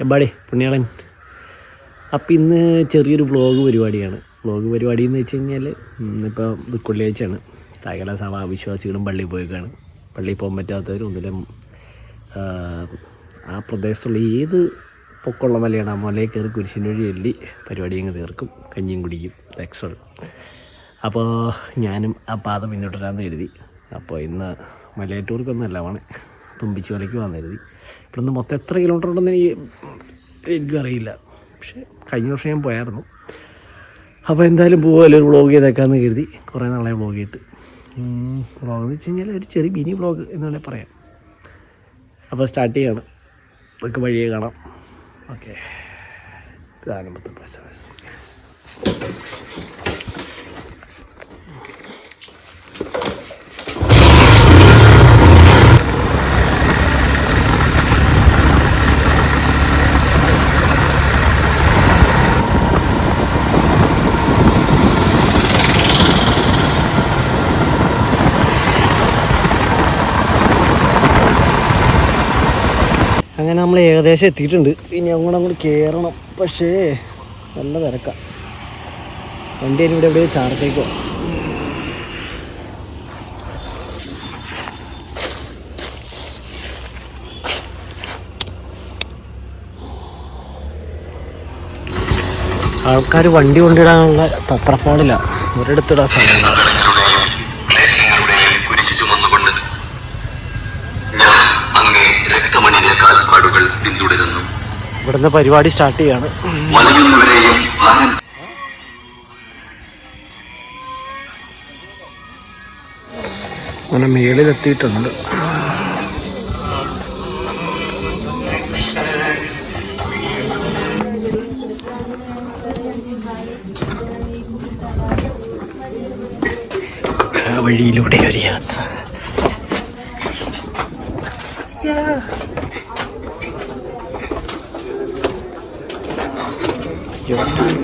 എമ്പാടി പുണ്യാളൻ. അപ്പം ഇന്ന് ചെറിയൊരു വ്ളോഗ് പരിപാടിയാണ്. വ്ളോഗ് പരിപാടി എന്ന് വെച്ച് കഴിഞ്ഞാൽ ഇന്നിപ്പോൾ ഇത് സകല സഭാ വിശ്വാസികളും പള്ളിയിൽ പോയേക്കാണ്. പള്ളിയിൽ പോകാൻ പറ്റാത്തവരും ഒന്നിലും ആ, പ്രദേശത്തുള്ള ഏത് പൊക്കമുള്ള മലയാണ് ആ മലയിൽ കയറി കുരിശിന്റെ വഴി എല്ലി പരിപാടി അങ്ങ് തീർക്കും. കഞ്ഞിയും കുടിക്കും. ദക്സൾ അപ്പോൾ ഞാനും ആ പാത പിന്നോട്ടരാന്ന് കരുതി. അപ്പോൾ ഇന്ന് മലയാറ്റൂർക്കൊന്നല്ല വേണേ തുമ്പിച്ചു വലയ്ക്ക് വന്നെഴുതി ഇവിടെ നിന്ന് മൊത്തം എത്ര കിലോമീറ്റർ ഉണ്ടെന്ന് എനിക്ക് എനിക്കും അറിയില്ല. പക്ഷേ കഴിഞ്ഞ വർഷം ഞാൻ പോയായിരുന്നു. അപ്പോൾ എന്തായാലും പോകുമല്ലോ ഒരു വ്ളോഗ് ചെയ്തേക്കാന്ന് കരുതി കുറേ നാളെ വ്ളോഗ് ചെയ്തിട്ട്. വ്ളോഗ് എന്ന് വെച്ച് കഴിഞ്ഞാൽ ഒരു ചെറിയ മിനി വ്ളോഗ് എന്ന് വേണേൽ പറയാം. അപ്പോൾ സ്റ്റാർട്ട് ചെയ്യാണ്. ഇതൊക്കെ വഴിയെ കാണാം. ഓക്കെ ഇതാണ് പത്ത് പൈസ പൈസ അങ്ങനെ നമ്മൾ ഏകദേശം എത്തിയിട്ടുണ്ട്. ഇനി അങ്ങോട്ട് അങ്ങോട്ട് കയറണം പക്ഷേ നല്ല തിരക്കാം. വണ്ടി ഇവിടെ എവിടെയോ ചാർത്തേക്കോ ആൾക്കാർ വണ്ടി കൊണ്ടിടാനുള്ള തത്രപ്പാടില്ല. ഒരിടത്തിടാൻ സമയമില്ല പിന്തുടരുന്നു. ഇവിടുന്ന് പരിപാടി സ്റ്റാർട്ട് ചെയ്യാണ്. വലിയുന്നവരെയും അങ്ങനെ മേളിലെത്തിയിട്ടുണ്ട്. ആ വഴിയിലൂടെ ഒരു യാത്ര.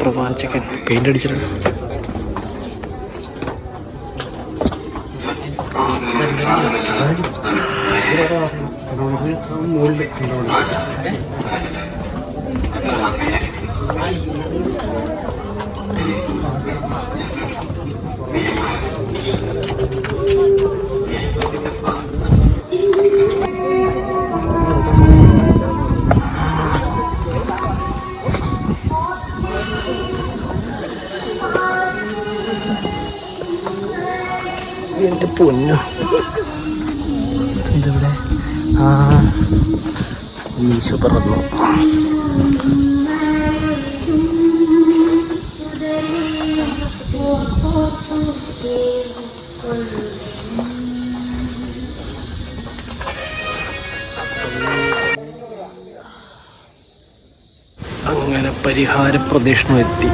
പ്രവാചകൻ പെയിന്റ് അടിച്ചിട്ടുണ്ട്. എന്റെ പൊന്നു. ഇതിവിടെ ആ മീശോ പറഞ്ഞു അങ്ങനെ പരിഹാര പ്രദേശം എത്തി.